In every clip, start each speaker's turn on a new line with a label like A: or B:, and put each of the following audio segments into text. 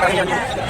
A: Thank.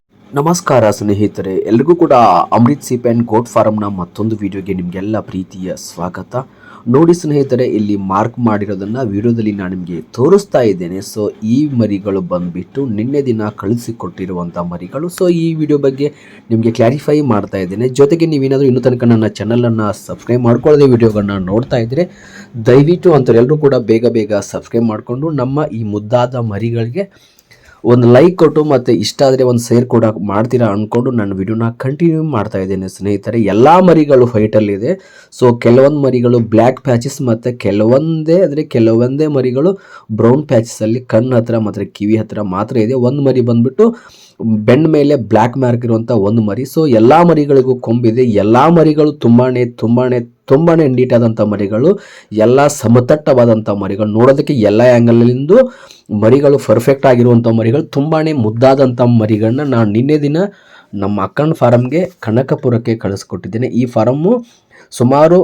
A: ನಮಸ್ಕಾರ ಸ್ನೇಹಿತರೆ, ಎಲ್ರಿಗೂ ಕೂಡ ಅಮೃತ್ ಸಿಪ್ ಆ್ಯಂಡ್ ಗೋಟ್ ಫಾರಂನ ಮತ್ತೊಂದು ವಿಡಿಯೋಗೆ ನಿಮಗೆಲ್ಲ ಪ್ರೀತಿಯ ಸ್ವಾಗತ. ನೋಡಿ ಸ್ನೇಹಿತರೆ, ಇಲ್ಲಿ ಮಾರ್ಕ್ ಮಾಡಿರೋದನ್ನು ವಿಡಿಯೋದಲ್ಲಿ ನಾನು ನಿಮಗೆ ತೋರಿಸ್ತಾ ಇದ್ದೇನೆ. ಸೊ ಈ ಮರಿಗಳು ಬಂದುಬಿಟ್ಟು ನಿನ್ನೆ ದಿನ ಕಳಿಸಿಕೊಟ್ಟಿರುವಂಥ ಮರಿಗಳು. ಸೊ ಈ ವಿಡಿಯೋ ಬಗ್ಗೆ ನಿಮಗೆ ಕ್ಲಾರಿಫೈ ಮಾಡ್ತಾ ಇದ್ದೇನೆ. ಜೊತೆಗೆ ನೀವೇನಾದರೂ ಇನ್ನೂ ತನಕ ನನ್ನ ಚಾನಲನ್ನು ಸಬ್ಸ್ಕ್ರೈಬ್ ಮಾಡ್ಕೊಳ್ಳದೆ ವಿಡಿಯೋಗಳನ್ನ ನೋಡ್ತಾ ಇದ್ದರೆ ದಯವಿಟ್ಟು ಅಂಥವ್ರು ಎಲ್ಲರೂ ಕೂಡ ಬೇಗ ಬೇಗ ಸಬ್ಸ್ಕ್ರೈಬ್ ಮಾಡಿಕೊಂಡು ನಮ್ಮ ಈ ಮುದ್ದಾದ ಮರಿಗಳಿಗೆ ಒಂದು ಲೈಕ್ ಕೊಟ್ಟು ಮತ್ತು ಇಷ್ಟ ಆದರೆ ಒಂದು ಶೇರ್ ಕೂಡ ಮಾಡ್ತೀರಾ ಅಂದ್ಕೊಂಡು ನನ್ನ ವಿಡಿಯೋನ ಕಂಟಿನ್ಯೂ ಮಾಡ್ತಾ ಇದ್ದೇನೆ ಸ್ನೇಹಿತರೆ. ಎಲ್ಲ ಮರಿಗಳು ಫೈಟಲ್ಲಿದೆ ಸೊ ಕೆಲವೊಂದು ಮರಿಗಳು ಬ್ಲ್ಯಾಕ್ ಪ್ಯಾಚಸ್ ಮತ್ತು ಕೆಲವೊಂದೇ ಅಂದರೆ ಕೆಲವೊಂದೇ ಮರಿಗಳು ಬ್ರೌನ್ ಪ್ಯಾಚಸಲ್ಲಿ ಕಣ್ಣು ಹತ್ರ ಮತ್ತು ಕಿವಿ ಹತ್ರ ಮಾತ್ರ ಇದೆ. ಒಂದು ಮರಿ ಬಂದ್ಬಿಟ್ಟು ಬೆಂಡ್ ಮೇಲೆ ಬ್ಲ್ಯಾಕ್ ಮಾರ್ಕ್ ಇರುವಂಥ ಒಂದು ಮರಿ. ಸೊ ಎಲ್ಲ ಮರಿಗಳಿಗೂ ಕೊಂಬಿದೆ ಎಲ್ಲ ಮರಿಗಳು ತುಂಬಾ ತುಂಬಾ ತುಂಬಾ ನೀಟಾದಂಥ ಮರಿಗಳು, ಎಲ್ಲ ಸಮತಟ್ಟವಾದಂಥ ಮರಿಗಳು. ನೋಡೋದಕ್ಕೆ ಎಲ್ಲ ಆ್ಯಂಗಲಿಂದು ಮರಿಗಳು ಪರ್ಫೆಕ್ಟ್ ಆಗಿರುವಂಥ ಮರಿಗಳು ತುಂಬಾ ಮುದ್ದಾದಂಥ ಮರಿಗಳನ್ನ ನಾನು ನಿನ್ನೆ ದಿನ ನಮ್ಮ ಅಕ್ಕನ ಫಾರಮ್ಗೆ ಕನಕಪುರಕ್ಕೆ ಕಳಿಸ್ಕೊಟ್ಟಿದ್ದೇನೆ. ಈ ಫಾರಮ್ಮು ಸುಮಾರು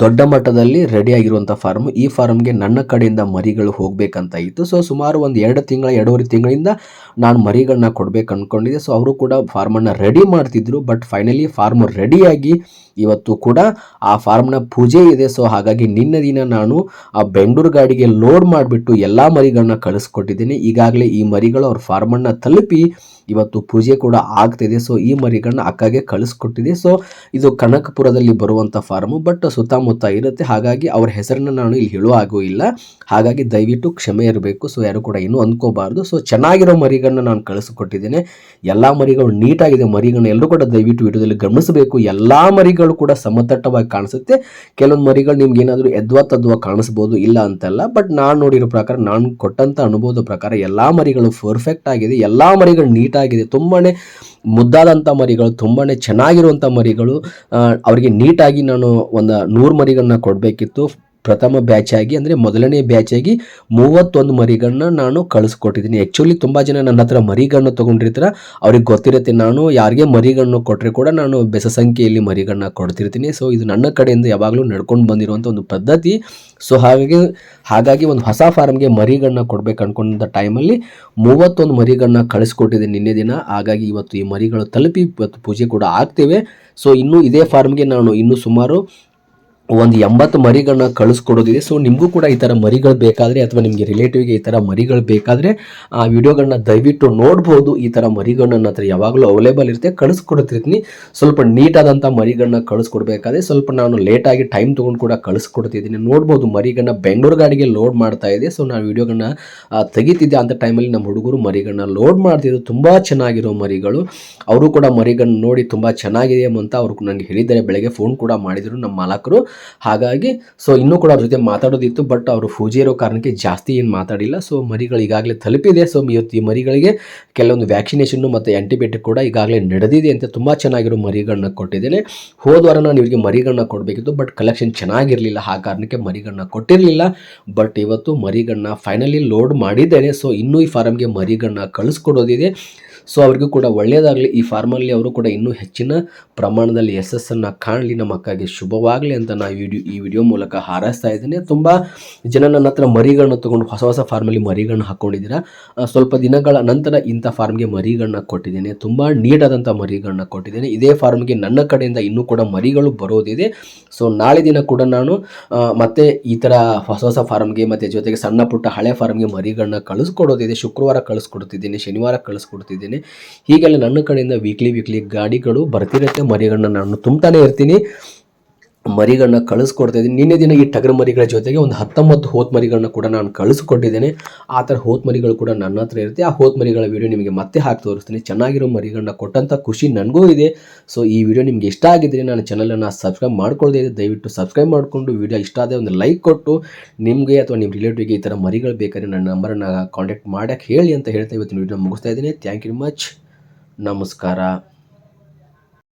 A: ದೊಡ್ಡ ಮಟ್ಟದಲ್ಲಿ ರೆಡಿ ಆಗಿರುವಂಥ ಫಾರ್ಮ್ ಈ ಫಾರ್ಮ್ಗೆ ನನ್ನ ಕಡೆಯಿಂದ ಮರಿಗಳು ಹೋಗಬೇಕಂತ ಇತ್ತು. ಸೊ ಸುಮಾರು ಒಂದು ಎರಡು ತಿಂಗಳ, ಎರಡೂವರೆ ತಿಂಗಳಿಂದ ನಾನು ಮರಿಗಳನ್ನ ಕೊಡಬೇಕು ಅಂದ್ಕೊಂಡಿದ್ದೆ ಸೊ ಅವರು ಕೂಡ ಫಾರ್ಮನ್ನು ರೆಡಿ ಮಾಡ್ತಿದ್ರು. ಬಟ್ ಫೈನಲಿ ಫಾರ್ಮ್ ರೆಡಿಯಾಗಿ ಇವತ್ತು ಕೂಡ ಆ ಫಾರ್ಮ್ನ ಪೂಜೆ ಇದೆ. ಸೊ ಹಾಗಾಗಿ ನಿನ್ನೆ ದಿನ ನಾನು ಆ ಬೆಂಗಳೂರು ಗಾಡಿಗೆ ಲೋಡ್ ಮಾಡಿಬಿಟ್ಟು ಎಲ್ಲ ಮರಿಗಳನ್ನ ಕಳಿಸ್ಕೊಟ್ಟಿದ್ದೀನಿ. ಈಗಾಗಲೇ ಈ ಮರಿಗಳು ಅವ್ರ ಫಾರ್ಮನ್ನು ತಲುಪಿ ಇವತ್ತು ಪೂಜೆ ಕೂಡ ಆಗ್ತಿದೆ. ಸೊ ಈ ಮರಿಗಳನ್ನ ಅಕ್ಕಗೆ ಕಳಿಸ್ಕೊಟ್ಟಿದೆ. ಸೊ ಇದು ಕನಕಪುರದಲ್ಲಿ ಬರುವಂಥ ಫಾರ್ಮು ಬಟ್ ಸುತ್ತಮುತ್ತ ಇರುತ್ತೆ. ಹಾಗಾಗಿ ಅವ್ರ ಹೆಸರನ್ನ ನಾನು ಇಲ್ಲಿ ಹೇಳುವ ಹಾಗೂ ಇಲ್ಲ. ಹಾಗಾಗಿ ದಯವಿಟ್ಟು ಕ್ಷಮೆ ಇರಬೇಕು. ಸೊ ಯಾರು ಕೂಡ ಇನ್ನೂ ಅಂದ್ಕೋಬಾರ್ದು ಸೊ ಚೆನ್ನಾಗಿರೋ ಮರಿಗಳನ್ನ ನಾನು ಕಳಿಸ್ಕೊಟ್ಟಿದ್ದೇನೆ. ಎಲ್ಲ ಮರಿಗಳು ನೀಟಾಗಿದೆ. ಮರಿಗಳನ್ನ ಎಲ್ಲರೂ ಕೂಡ ದಯವಿಟ್ಟು ವಿಡಿಯೋದಲ್ಲಿ ಗಮನಿಸಬೇಕು. ಎಲ್ಲ ಮರಿಗಳು ಕೂಡ ಸಮತಟ್ಟವಾಗಿ ಕಾಣಿಸುತ್ತೆ. ಕೆಲವೊಂದು ಮರಿಗಳು ನಿಮ್ಗೆ ಏನಾದರೂ ಎದ್ವಾ ತದ್ವಾ ಕಾಣಿಸ್ಬೋದು, ಇಲ್ಲ ಅಂತಲ್ಲ. ಬಟ್ ನಾನು ನೋಡಿರೋ ಪ್ರಕಾರ, ನಾನು ಕೊಟ್ಟಂಥ ಅನುಭವದ ಪ್ರಕಾರ ಎಲ್ಲ ಮರಿಗಳು ಪರ್ಫೆಕ್ಟ್ ಆಗಿದೆ. ಎಲ್ಲ ಮರಿಗಳು ನೀಟಾಗಿದೆ. ತುಂಬಾ ಮುದ್ದಾದಂಥ ಮರಿಗಳು ತುಂಬಾ ಚೆನ್ನಾಗಿರುವಂಥ ಮರಿಗಳು ಅವರಿಗೆ ನೀಟಾಗಿ ನಾನು ಒಂದು ನೂರು ಮರಿಗಳನ್ನ ಕೊಡಬೇಕಿತ್ತು. ಪ್ರಥಮ ಬ್ಯಾಚ್ ಆಗಿ ಅಂದರೆ ಮೊದಲನೇ ಬ್ಯಾಚ್ ಆಗಿ ಮೂವತ್ತೊಂದು ಮರಿಗಳನ್ನ ನಾನು ಕಳಿಸ್ಕೊಟ್ಟಿದ್ದೀನಿ. ಆ್ಯಕ್ಚುಲಿ ತುಂಬ ಜನ ನನ್ನ ಹತ್ರ ಮರಿಗಳನ್ನ ತೊಗೊಂಡಿರ್ತಾರೆ. ಅವ್ರಿಗೆ ಗೊತ್ತಿರುತ್ತೆ ನಾನು ಯಾರಿಗೆ ಮರಿಗಳನ್ನ ಕೊಟ್ಟರೆ ಕೂಡ ನಾನು ಬೆಸ ಸಂಖ್ಯೆಯಲ್ಲಿ ಮರಿಗಳನ್ನ ಕೊಡ್ತಿರ್ತೀನಿ. ಸೊ ಇದು ನನ್ನ ಕಡೆಯಿಂದ ಯಾವಾಗಲೂ ನಡ್ಕೊಂಡು ಬಂದಿರುವಂಥ ಒಂದು ಪದ್ಧತಿ. ಸೊ ಹಾಗಾಗಿ ಹಾಗಾಗಿ ಒಂದು ಹೊಸ ಫಾರ್ಮ್ಗೆ ಮರಿಗಳನ್ನ ಕೊಡ್ಬೇಕು ಅನ್ಕೊಂಡಂಥ ಟೈಮಲ್ಲಿ ಮೂವತ್ತೊಂದು ಮರಿಗಳನ್ನ ಕಳಿಸ್ಕೊಟ್ಟಿದ್ದೀನಿ ನಿನ್ನೆ ದಿನ. ಹಾಗಾಗಿ ಇವತ್ತು ಈ ಮರಿಗಳು ತಲುಪಿ ಇವತ್ತು ಪೂಜೆ ಕೂಡ ಆಗ್ತೇವೆ. ಸೊ ಇನ್ನೂ ಇದೇ ಫಾರ್ಮ್ಗೆ ನಾನು ಇನ್ನೂ ಸುಮಾರು ಒಂದು ಎಂಬತ್ತು ಮರಿಗಳನ್ನ ಕಳಿಸ್ಕೊಡೋದಿದೆ. ಸೊ ನಿಮಗೂ ಕೂಡ ಈ ಥರ ಮರಿಗಳು ಬೇಕಾದರೆ ಅಥವಾ ನಿಮಗೆ ರಿಲೇಟಿವ್ಗೆ ಈ ಥರ ಮರಿಗಳು ಬೇಕಾದರೆ, ಆ ವಿಡಿಯೋಗಳನ್ನ ದಯವಿಟ್ಟು ನೋಡ್ಬೋದು. ಈ ಥರ ಮರಿಗಳನ್ನ ನನ್ನ ಹತ್ರ ಯಾವಾಗಲೂ ಅವೈಲೇಬಲ್ ಇರುತ್ತೆ. ಕಳಿಸ್ಕೊಡ್ತಿರ್ತೀನಿ. ಸ್ವಲ್ಪ ನೀಟಾದಂಥ ಮರಿಗಳನ್ನ ಕಳಿಸ್ಕೊಡ್ಬೇಕಾದ್ರೆ, ಸ್ವಲ್ಪ ನಾನು ಲೇಟಾಗಿ ಟೈಮ್ ತೊಗೊಂಡು ಕೂಡ ಕಳಿಸ್ಕೊಡ್ತಿದ್ದೀನಿ. ನೋಡ್ಬೋದು ಮರಿಗಳನ್ನ ಬೆಂಗಳೂರು ಗಾಡಿಗೆ ಲೋಡ್ ಮಾಡ್ತಾ ಇದೆ. ಸೊ ನಾನು ವಿಡಿಯೋಗಳನ್ನ ತೆಗಿತಿದ್ದೆ ಅಂಥ ಟೈಮಲ್ಲಿ ನಮ್ಮ ಹುಡುಗರು ಮರಿಗಳನ್ನ ಲೋಡ್ ಮಾಡ್ತಿದ್ರು. ತುಂಬ ಚೆನ್ನಾಗಿರೋ ಮರಿಗಳು. ಅವರು ಕೂಡ ಮರಿಗಳನ್ನ ನೋಡಿ ತುಂಬ ಚೆನ್ನಾಗಿದೆ ಅಂತ ಅವರು ನನಗೆ ಹೇಳಿದ್ದಾರೆ. ಬೆಳಗ್ಗೆ ಫೋನ್ ಕೂಡ ಮಾಡಿದರು ನಮ್ಮ ಮಾಲಕರು. ಹಾಗಾಗಿ ಸೊ ಇನ್ನೂ ಕೂಡ ಅವ್ರ ಜೊತೆ ಮಾತಾಡೋದಿತ್ತು ಬಟ್ ಅವರು ಪೂಜೆ ಇರೋ ಕಾರಣಕ್ಕೆ ಜಾಸ್ತಿ ಏನು ಮಾತಾಡಿಲ್ಲ. ಸೊ ಮರಿಗಳು ಈಗಾಗಲೇ ತಲುಪಿದೆ. ಸೊ ಇವತ್ತು ಈ ಮರಿಗಳಿಗೆ ಕೆಲವೊಂದು ವ್ಯಾಕ್ಸಿನೇಷನ್ನು ಮತ್ತು ಆ್ಯಂಟಿಬಯೋಟಿಕ್ ಕೂಡ ಈಗಾಗಲೇ ನಡೆದಿದೆ ಅಂತ ತುಂಬ ಚೆನ್ನಾಗಿರೋ ಮರಿಗಳನ್ನ ಕೊಟ್ಟಿದ್ದೇನೆ. ಹೋದ ವಾರ ನಾನು ಇವರಿಗೆ ಮರಿಗಳನ್ನ ಕೊಡಬೇಕಿತ್ತು ಬಟ್ ಕಲೆಕ್ಷನ್ ಚೆನ್ನಾಗಿರಲಿಲ್ಲ. ಆ ಕಾರಣಕ್ಕೆ ಮರಿಗಳನ್ನ ಕೊಟ್ಟಿರಲಿಲ್ಲ. ಬಟ್ ಇವತ್ತು ಮರಿಗಳನ್ನ ಫೈನಲಿ ಲೋಡ್ ಮಾಡಿದ್ದೇನೆ. ಸೊ ಇನ್ನೂ ಈ ಫಾರಮ್ಗೆ ಮರಿಗಳನ್ನ ಕಳಿಸ್ಕೊಡೋದಿದೆ. ಸೊ ಅವರಿಗೂ ಕೂಡ ಒಳ್ಳೆಯದಾಗಲಿ ಈ ಫಾರ್ಮಲ್ಲಿ ಅವರು ಕೂಡ ಇನ್ನೂ ಹೆಚ್ಚಿನ ಪ್ರಮಾಣದಲ್ಲಿ ಯಶಸ್ಸನ್ನು ಕಾಣಲಿ ನಮ್ಮ ಅಕ್ಕಗೆ ಶುಭವಾಗಲಿ ಅಂತ ನಾನು ವಿಡಿಯೋ, ಈ ವಿಡಿಯೋ ಮೂಲಕ ಹಾರೈಸ್ತಾ ಇದ್ದೀನಿ. ತುಂಬ ಜನ ನನ್ನ ಹತ್ರ ಮರಿಗಳನ್ನ ತೊಗೊಂಡು ಹೊಸ ಹೊಸ ಫಾರ್ಮಲ್ಲಿ ಮರಿಗಳನ್ನ ಹಾಕ್ಕೊಂಡಿದ್ದೀರಾ ಸ್ವಲ್ಪ ದಿನಗಳ ನಂತರ ಇಂಥ ಫಾರ್ಮ್ಗೆ ಮರಿಗಳನ್ನ ಕೊಟ್ಟಿದ್ದೇನೆ. ತುಂಬ ನೀಟಾದಂಥ ಮರಿಗಳನ್ನ ಕೊಟ್ಟಿದ್ದೇನೆ. ಇದೇ ಫಾರ್ಮ್ಗೆ ನನ್ನ ಕಡೆಯಿಂದ ಇನ್ನೂ ಕೂಡ ಮರಿಗಳು ಬರೋದಿದೆ. ಸೊ ನಾಳೆ ದಿನ ಕೂಡ ನಾನು ಮತ್ತೆ ಈ ಥರ ಹೊಸ ಹೊಸ ಫಾರ್ಮ್ಗೆ ಮತ್ತು ಜೊತೆಗೆ ಸಣ್ಣ ಪುಟ್ಟ ಹಳೆ ಫಾರ್ಮ್ಗೆ ಮರಿಗಳನ್ನ ಕಳಿಸ್ಕೊಡೋದಿದೆ. ಶುಕ್ರವಾರ ಕಳಿಸ್ಕೊಡ್ತಿದ್ದೀನಿ, ಶನಿವಾರ ಕಳಿಸ್ಕೊಡ್ತಿದ್ದೀನಿ. ಹೀಗೆಲ್ಲ ನನ್ನ ಕಡೆಯಿಂದ ವೀಕ್ಲಿ ವೀಕ್ಲಿ ಗಾಡಿಗಳು ಬರ್ತಿರುತ್ತೆ ಮರಿಗಳನ್ನ ನಾನು ತುಂಬ್ತಾನೆ ಇರ್ತೀನಿ. ಮರಿಗಳನ್ನ ಕಳಿಸ್ಕೊಡ್ತಾಯಿದ್ದೀನಿ ನಿನ್ನೆ ದಿನ ಈ ಟಗರು ಮರಿಗಳ ಜೊತೆಗೆ ಒಂದು ಹತ್ತೊಂಬತ್ತು ಹೋತ್ ಮರಿಗಳನ್ನ ಕೂಡ ನಾನು ಕಳಿಸ್ಕೊಟ್ಟಿದ್ದೇನೆ. ಆ ಥರ ಹೋತ್ ಮರಿಗಳು ಕೂಡ ನನ್ನ ಹತ್ರ ಇರುತ್ತೆ. ಆ ಹೋತ್ ಮರಿಗಳ ವಿಡಿಯೋ ನಿಮಗೆ ಮತ್ತೆ ಹಾಕಿ ತೋರಿಸ್ತೀನಿ. ಚೆನ್ನಾಗಿರೋ ಮರಿಗಳನ್ನ ಕೊಟ್ಟಂಥ ಖುಷಿ ನನಗೂ ಇದೆ. ಸೊ ಈ ವಿಡಿಯೋ ನಿಮಗೆ ಇಷ್ಟ ಆಗಿದ್ದರೆ ನಾನು ಚಾನಲನ್ನು ಸಬ್ಸ್ಕ್ರೈಬ್ ಮಾಡ್ಕೊಳ್ಳದೇ ಇದೆ ದಯವಿಟ್ಟು ಸಬ್ಸ್ಕ್ರೈಬ್ ಮಾಡಿಕೊಂಡು ವಿಡಿಯೋ ಇಷ್ಟ ಆದರೆ ಒಂದು ಲೈಕ್ ಕೊಟ್ಟು ನಿಮಗೆ ಅಥವಾ ನಿಮ್ಮ ರಿಲೇಟಿವ್ಗೆ ಈ ಥರ ಮರಿಗಳು ಬೇಕಾದ್ರೆ ನನ್ನ ನಂಬರನ್ನು ಕಾಂಟ್ಯಾಕ್ಟ್ ಮಾಡೋಕ್ಕೆ ಹೇಳಿ ಅಂತ ಹೇಳ್ತಾ ಇವತ್ತಿನ ವಿಡಿಯೋ ಮುಗಿಸ್ತಾ ಇದ್ದೀನಿ. ಥ್ಯಾಂಕ್ ಯು ಮಚ್ ನಮಸ್ಕಾರ.